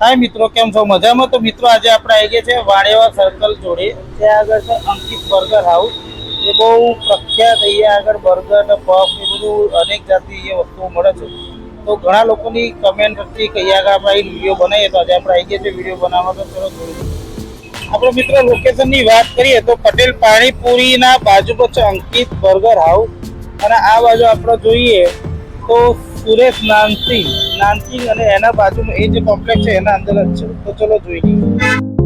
હાય મિત્રો, કેમ છો? મજામાં? તો મિત્રો, આજે આપણે આવી ગયા છે વાણેવા સર્કલ જોડે. ત્યાં આગળ છે અંકિત બર્ગર હાઉસ એ બહુ પ્રખ્યાત અહીંયા આગળ બર્ગર ને પફ એ બધું અનેક જાતની એ વસ્તુઓ મળે છે. તો ઘણા લોકોની કમેન્ટ હતી કે અહીંયા આગળ આપણે વીડિયો બનાવીએ તો આજે આપણે આવી ગયા છે વીડિયો બનાવવા તો ચલો આપણે મિત્રો લોકેશનની વાત કરીએ તો પટેલ પાણીપુરીના બાજુ પર છે અંકિત બર્ગર હાઉસ અને આ બાજુ આપણે જોઈએ તો સુરેશ નાનસિંગ નાનસિંગ અને એના બાજુમાં એ જે કોમ્પ્લેક્સ છે, એના અંદર જ છે. તો ચલો જોઈ લઈએ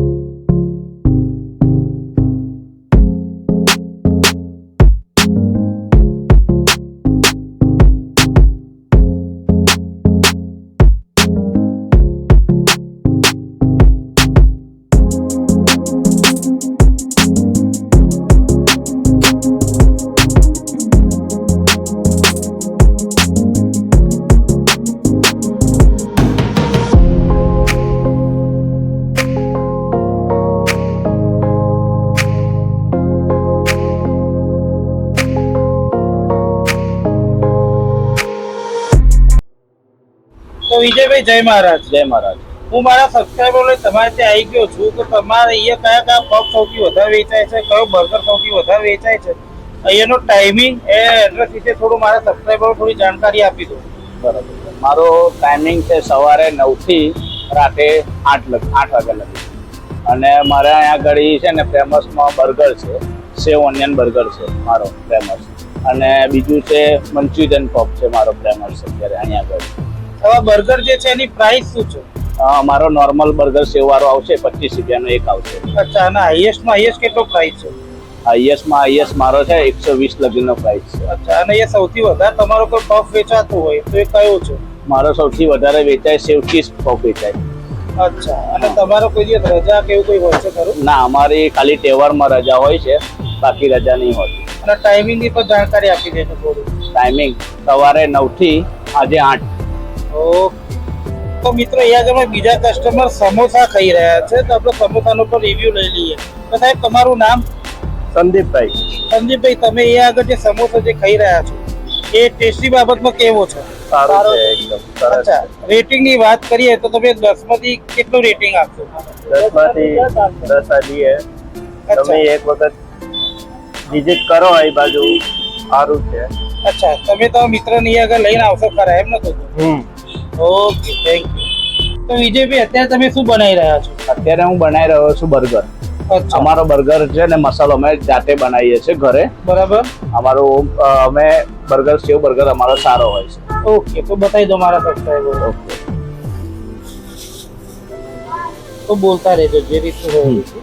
જય મહારાજ જય મહારાજ. હું મારા સબસ્ક્રાઈબર તમારે ત્યાં આવી ગયો છું કે તમારે અહીંયા કયા કયા પગ સૌથી વધારે વેચાય છે, કયો બર્ગર સૌથી વધારે વેચાય છે? અહીંયાનો ટાઈમિંગ એ એડ્રેસ વિશે થોડું મારા સબસ્ક્રાઈબર થોડી જાણકારી આપી દો. બરાબર. મારો ટાઈમિંગ છે સવારે નવથી રાતે આઠ લગ, આઠ વાગ્યા લગી. અને મારે અહીંયા આગળ છે ને ફેમસમાં બર્ગર છે, સેવ ઓનિયન બર્ગર છે, મારો ફેમસ અને બીજું છે મંચુરિયન પોપ છે, મારો ફેમસ અત્યારે અહીંયા આગળ. હવે બર્ગર જે છે એની પ્રાઇસ શું છે? અ, મારો નોર્મલ બર્ગર સેવવાળો આવશે પચીસ રૂપિયાનો એક આવશે. અચ્છા અને હાઈએસ્ટમાં હાઈએસ્ટ કેટલો પ્રાઇસ છે? હાઈએસ્ટમાં હાઈએસ્ટ મારો છે એકસો વીસ લગીનો પ્રાઇસ છે. અચ્છા અને એ સૌથી વધારે તમારો કોઈ પફ વેચાતો હોય તો એ કયો છે? મારો સૌથી વધારે વેચાય સેવ ચીઝ પફ વેચાય. અચ્છા અને તમારો કોઈ દિવસ રજા કે એવું કોઈ હોય છે ખરું? ના અમારી ખાલી તહેવારમાં રજા હોય છે બાકી રજા નહીં હોતી અને ટાઈમિંગની પણ જાણકારી આપી દેજો થોડી. ટાઈમિંગ સવારે નવથી આજે આઠ. તો મિત્રો અહીંયા આગળ બીજા કસ્ટમર સમોસા ખાઈ રહ્યા છે. તો આપણે સમોસાનો પણ રિવ્યુ લઈ લઈએ. તો સાહેબ તમારું નામ? સંદીપભાઈ. સંદીપભાઈ તમે અહીંયા આગળ જે સમોસા જે ખાઈ રહ્યા છો એ ટેસ્ટી બાબતમાં કેવો છે? સારો છે એકદમ સરસ અચ્છા રેટિંગની વાત કરીએ તો તમે 10 માંથી કેટલું રેટિંગ આપશો? દસમાંથી દસ આલીએ તમે એક વખત વિઝિટ કરો એ બાજુ. સારું છે. અચ્છા તમે તો મિત્રની આગળ લઈને આવશો ખરા એમ નતો હમ. ઓકે થેન્ક યુ તો વિજયભાઈ અત્યારે તમે શું બનાવી રહ્યા છો? અત્યારે હું બનાવી રહ્યો છું બર્ગર. અમારો બર્ગર છે ને મસાલો અમે જાતે બનાવીએ છીએ ઘરે. બરાબર. અમારો અમે બર્ગર સેવ બર્ગર અમારો સારો હોય છે. ઓકે તો બતાવી દો મારા સબસ્ક્રાઈબર ઓકે તો બોલતા રહેજો જે રીતનું હોય. રીતે.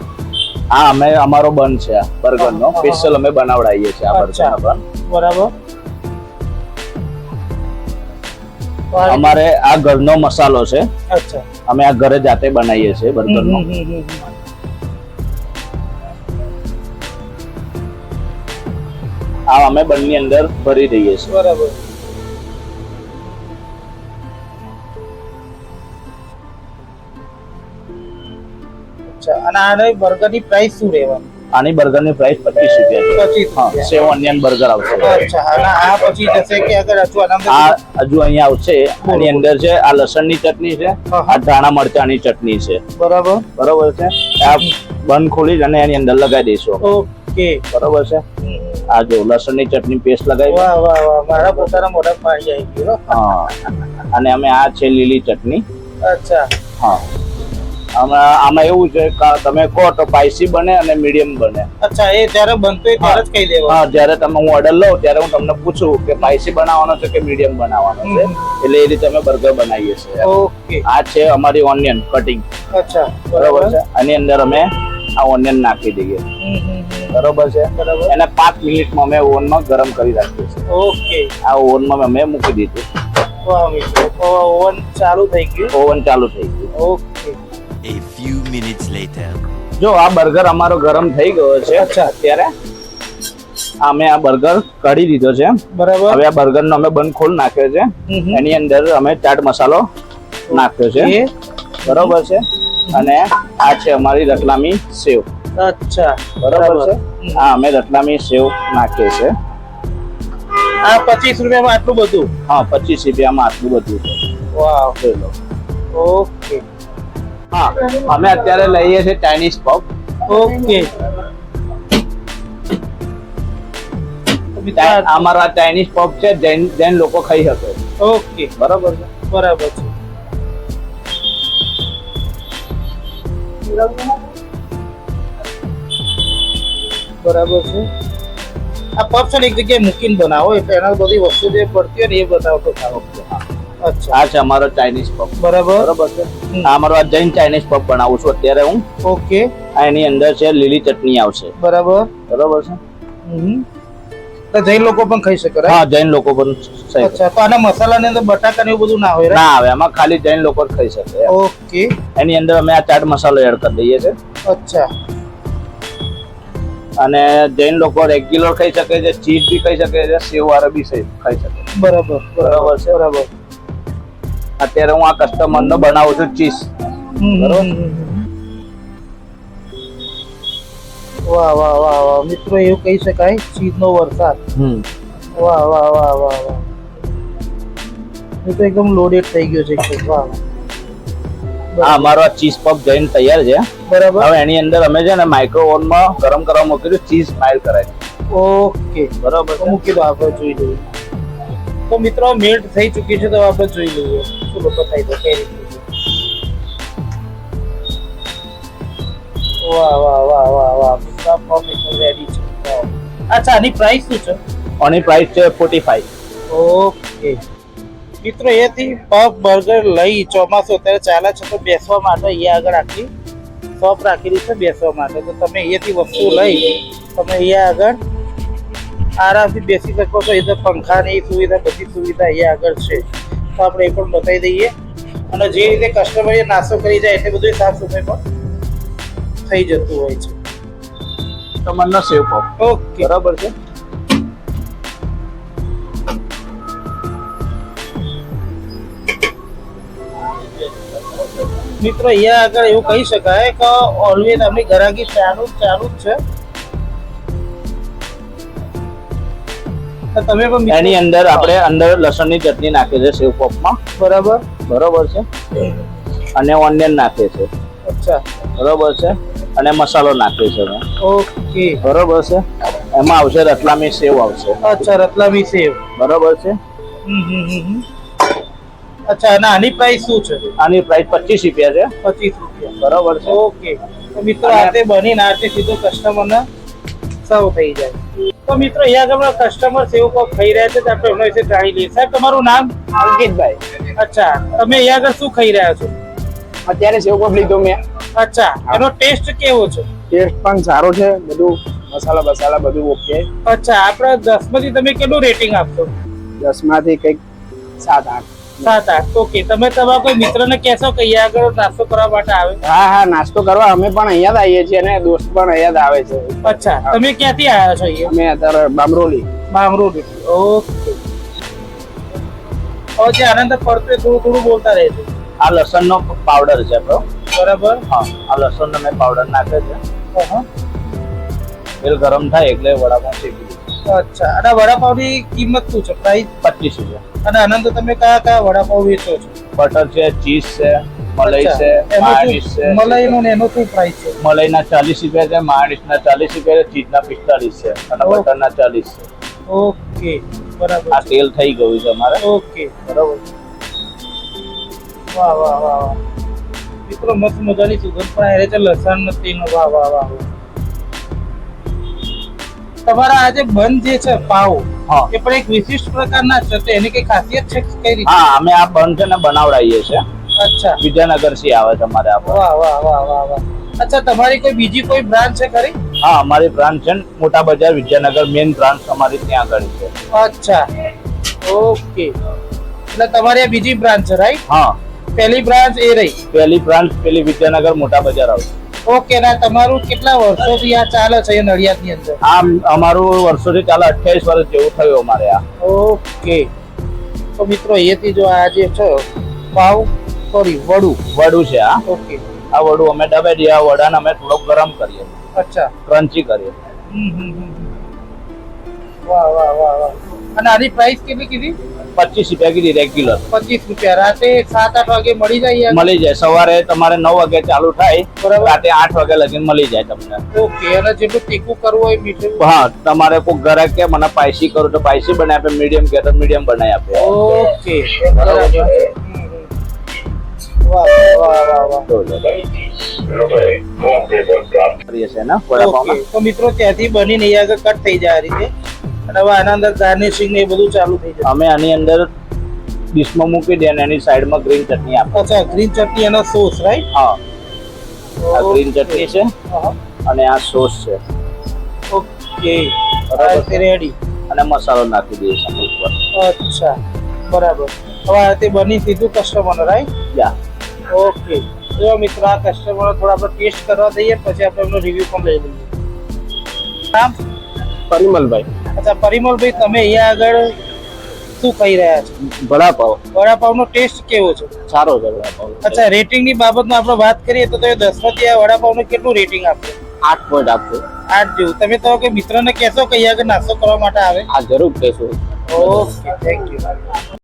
હા અમે અમારો બન છે આ બર્ગરનો. સ્પેશિયલ અમે બનાવડાવીએ છીએ આ બર્ગર બરાબર. અમારે આ ઘરનો મસાલો છે. અચ્છા. અમે આ ઘરે જાતે બનાવીએ છીએ બર્ગરનો. આ અમે બનની અંદર ભરી દઈએ છીએ. બરાબર. અચ્છા અને આને બર્ગરની પ્રાઇસ શું રહેવાની? આની બર્ગરની પ્રાઇસ પચીસ રૂપિયા છે. હા સેવ ઓનિયન બર્ગર આવશે. આ પછી જશે કે અગર હજુ આ હજુ અહીંયા આવશે આની અંદર છે આ લસણની ચટણી છે આ ધાણા મરચાની ચટણી છે. બરાબર. બરોબર છે? આ બન ખોલી અને એની અંદર લગાવી દઈશું. ઓકે. બરોબર છે? આ જો લસણની ચટણી પેસ્ટ લગાવી. વાહ વાહ વાહ. મારા પોતાના મોઢા પાણી આવી ગયો હા. અને અમે આ છે લીલી ચટણી. અચ્છા. હા. આમાં એવું છે કે તમે કહો તો સ્પાઈસી બને અને મીડિયમ બને. અચ્છા એ જ્યારે બનતો ત્યારે જ કહી દેવાનું હા જ્યારે તમે હું ઓર્ડર લઉં ત્યારે હું તમને પૂછું કે સ્પાઈસી બનાવવાનો છે કે મીડિયમ બનાવવાનો છે. એટલે એ રીતે અમે બર્ગર બનાવીએ છીએ. ઓકે આ છે અમારી ઓનિયન કટિંગ અચ્છા બરાબર છે? આની અંદર અમે આ ઓનિયન નાખી દઈએ. બરોબર છે? બરાબર. એને પાંચ મિનિટમાં અમે ઓવનમાં ગરમ કરી રાખીએ છીએ. ઓકે. આ ઓવનમાં અમે મૂકી દીધું. તો ઓવન ચાલુ થઈ ગયું. ઓવન ચાલુ થઈ ગયું. Okay. A few minutes later. જો આ બર્ગર અમારો ગરમ થઈ ગયો છે. અચ્છા. અત્યારે? અમે આ બર્ગર કાઢી દીધો છે. બરાબર. હવે આ બર્ગર નો અમે બંધ ખોલ નાખ્યો છે. એની અંદર અમે ચાટ મસાલો નાખ્યો છે. બરોબર છે? અને આ છે અમારી રતલામી સેવ. અચ્છા બરોબર છે? હા આ અમે રતલામી સેવ નાખીએ છે. આ પચીસ રૂપિયામાં આટલું બધું? હા પચીસ રૂપિયામાં આટલું બધું છે. વાહ ઓકે. હા અમે અત્યારે લઈએ છીએ ચાઇનીઝ પફ ઓકે અમારા ચાઇનીઝ પફ છે જૈન જૈન લોકો ખાઈ શકે. ઓકે બરાબર છે? બરાબર છે. બરાબર છે. આ પફ છે એક જગ્યાએ મૂકીને બનાવો એટલે એના બધી વસ્તુ જે પડતી હોય ને એ બતાવતો સારો અચ્છા આ છે અમારો ચાઇનીઝ પફ બરાબર. બરાબર છે? આ અમારો આ જૈન ચાઇનીઝ પફ બનાવું છું અત્યારે હું. ઓકે. આ એની અંદર છે લીલી ચટણી આવશે. બરાબર. બરાબર છે? તો જૈન લોકો પણ ખાઈ શકે? હા જૈન લોકો પણ અચ્છા તો આના મસાલાની અંદર બટાકા ને એવું બધું ના હોય? ના આવે આમાં ખાલી જૈન લોકો જ ખાઈ શકે ઓકે. એની અંદર અમે આ ચાટ મસાલો એડ કરી દઈએ છીએ અચ્છા. અને જૈન લોકો રેગ્યુલર ખાઈ શકે છે ચીઝ બી ખાઈ શકે છે સેવ વાળા બી ખાઈ શકે બરાબર બરાબર છે? બરાબર. અત્યારે હું આ કસ્ટમર નો બનાવું છું ચીઝ. વાહ વાહ વાહ વાહ. મિત્રો એવું કહી શકાય ચીજનો વરસાદ. વાહ વાહ વાહ વાહ વાહ. એ તો એકદમ લોડેડ થઈ ગયો છે. વાહ હા અમારો આ ચીઝ પફ જૈન તૈયાર છે. બરાબર. હવે એની અંદર અમે છે ને માઇક્રો માં ગરમ કરવા મૂક્યું ચીઝ માઇલ કરાય. ઓકે. બરાબર મૂકી દો આપણે જોઈ લઈએ. તો મિત્રો મેલ્ટ થઈ ચૂકી છે તો આપણે જોઈ લઈએ. લોકો થાય તો કઈ રીતે વાહ વાહ વાહ વાહ વાહ મિત્રો ફોર્મ રેડી છે અચ્છા આની પ્રાઇસ શું છે? આની પ્રાઇસ છે ફોર્ટી ફાઈવ ઓકે મિત્રો એથી પફ બર્ગર લઈ ચોમાસું અત્યારે ચાલે છે તો બેસવા માટે અહીંયા આગળ આખી શોપ રાખેલી છે બેસવા માટે. તો તમે અહીંયાથી વસ્તુ લઈ તમે અહીંયા આગળ આરામથી બેસી શકો છો. એ તો પંખાની સુવિધા બધી સુવિધા અહીંયા આગળ છે. તો આપણે એ પણ બતાવી દઈએ. અને જે રીતે કસ્ટમર નાસ્તો કરી જાય એટલે બધું સાફ સફાઈ પણ થઈ જતું હોય છે. કસ્ટમર નો સેવ પફ ઓકે બરાબર છે? મિત્રો અહીંયા આગળ એવું કહી શકાય કે ઓલવેઝ આપણી ગરાગી ચાલુ જ ચાલુ જ છે. તમે પણ એની અંદર આપણે અંદર લસણની ચટણી નાખીએ છે સેવ પોપમાં બરાબર. બરોબર છે? અને ઓનિયન નાખીએ છે. અચ્છા. બરોબર છે? અને મસાલો નાખ્યો છે મેં ઓકે. બરોબર છે? એમાં આવશે રતલામી સેવ આવશે. અચ્છા રતલામી સેવ. બરોબર છે. અચ્છા અને આની પ્રાઇસ શું છે? આની પ્રાઇસ પચીસ રૂપિયા છે. પચીસ રૂપિયા. બરોબર છે. ઓકે. તો મિત્રો અને- આતે બનીને આતે સીધો કસ્ટમરને સર્વ થઈ જાય. તો મિત્રો અહીંયા આગળ કસ્ટમર સેવ ખાઈ રહ્યા છે તો આપણે એમના વિશે જાણી લઈએ. સાહેબ તમારું નામ? અંકિતભાઈ. અચ્છા તમે અહીંયા આગળ શું ખાઈ રહ્યા છો? અત્યારે સેવ પફ લીધો મેં. અચ્છા એનો ટેસ્ટ કેવો છે? ટેસ્ટ પણ સારો છે બધું મસાલા બસાલા બધું ઓકે અચ્છા આપણે દસમાંથી તમે કેટલું રેટિંગ આપશો? દસમાંથી કંઈક સાત આઠ. સાત આઠ. ઓકે તમે તમારા કોઈ મિત્રને કહેશો કે અહીંયા આગળ નાસ્તો કરવા માટે આવે? હા હા નાસ્તો કરવા અમે પણ અહીંયા જ આવીએ છીએ અને દોસ્ત પણ અહીંયા જ આવે છે. અચ્છા તમે ક્યાંથી આવ્યા છો અહીંયા? અમે અત્યારે બામરોલી. બામરોલી. ઓકે જે આનંદ ફરતે થોડું થોડું બોલતા છે આ લસણનો પાવડર છે આપણો બરાબર? હા આ લસણનો મેં પાવડર નાખે છે. તેલ ગરમ થાય એટલે વડાપાઉં શેકી અચ્છા. અને વડાપાવની કિંમત શું છે? પ્રાઇસ પચીસ રૂપિયા અને આનંદ તમે કયા કયા વડાપાવ વેચો છો? બટર છે ચીઝ છે મલાઈ છે માયોનીઝ છે મલાઈનો ને એનો શું પ્રાઇસ છે? મલાઈના ચાલીસ રૂપિયા છે માયોનીઝના ચાલીસ રૂપિયા છે ચીઝના પિસ્તાલીસ છે અને ઓહ. બટરના ચાલીસ છે. ઓકે. બરાબર આ તેલ થઈ ગયું છે અમારે. ઓકે. બરાબર વાહ વાહ વાહ વાહ. મિત્રો મસ્ત મજાની સુગંધ પણ આવે છે લસણ નથી વાહ વાહ વાહ. તમારા આ જે બંધ જે છે પાવ હા. એ પણ એક વિશિષ્ટ પ્રકારના છે. તો એની કઈ ખાસિયત છે કઈ રીતે? હા અમે આ બંધ છે ને બનાવડાવીએ છીએ અચ્છા. વિદ્યાનગરથી આવે તમારે આ વાહ વાહ વાહ વાહ વાહ. અચ્છા તમારી કોઈ બીજી કોઈ બ્રાન્ચ છે ખરી? હા અમારી બ્રાન્ચ છે મોટા બજાર વિદ્યાનગર મેઇન બ્રાન્ચ અમારી ત્યાં આગળ છે. અચ્છા. ઓકે. એટલે તમારી બીજી બ્રાન્ચ છે રાઈટ? હા. પહેલી બ્રાન્ચ એ રહી. પહેલી બ્રાન્ચ પેલી વિદ્યાનગર મોટા બજાર આવશે ઓકે ના તમારું કેટલા વર્ષોથી આ ચાલે છે એ નડિયાદની અંદર? આમ અમારું વર્ષોથી ચાલે અઠ્યાવીસ વર્ષ જેવું થયું અમારે આ. ઓકે. તો મિત્રો અહીંયાથી જો આ જે છે પાવ સોરી વડું. વડું છે આ ઓકે. આ વડું અમે દબાઈ દઈએ આ વડાને અમે થોડોક ગરમ કરીએ. અચ્છા. ક્રન્ચી કરીએ. વાહ વાહ વાહ વાહ. અને આની પ્રાઇસ કેટલી કીધી? પચીસ રૂપિયા કીધી રેગ્યુલર પચીસ રૂપિયા. રાતે સાત આઠ વાગે મળી જાય મળી જાય. સવારે તમારે નવ વાગે ચાલુ થાય. રાતે આઠ વાગે લગીને મળી જાય તમને. ઓકે અને જેટલું તીખું કરવું હોય મીઠું? હા તમારે કોઈ ગ્રાહક કે મને પાયસી કરું તો પાયસી બનાવી આપે મીડિયમ કે તો મીડિયમ બનાવી આપે. ઓકે. વાહ વાહ વાહ વાહ. તો મિત્રો ત્યાંથી બનીને નહીં આગળ કટ થઈ જાય આ રીતે. અને હવે આના અંદર ગાર્નિશિંગ ને એ બધું ચાલુ થઈ જાય અમે આની અંદર ડીશમાં મૂકી દે અને એની સાઈડમાં ગ્રીન ચટણી આપો અચ્છા ગ્રીન ચટણી અને સોસ રાઈટ હા. આ ગ્રીન ચટણી છે અને આ સોસ છે. ઓકે બરાબર. રેડી અને મસાલો નાખી દઈએ છે ઉપર. અચ્છા બરાબર. હવે તે બની સીધું કસ્ટમર રાઈટ યા ઓકે જો મિત્રો આ કસ્ટમર થોડા આપણે ટેસ્ટ કરવા દઈએ પછી આપણે એમનો રિવ્યુ પણ લઈ લઈએ. નામ? પરિમલભાઈ. અચ્છા પરિમલભાઈ તમે અહીંયા આગળ શું કહી રહ્યા છો? વડાપાવ. વડાપાવનો ટેસ્ટ કેવો છે? સારો છે વડાપાવ અચ્છા રેટિંગની બાબતમાં આપણે વાત કરીએ તો તમે દસમાંથી આ વડાપાવનું કેટલું રેટિંગ આપશો આઠ પોઈન્ટ આપજો. આઠ જેવું. તમે તો કે મિત્રને કહેશો કે અહીંયા આગળ નાસ્તો કરવા માટે આવે? આ જરૂર કહેશો. Okay thank you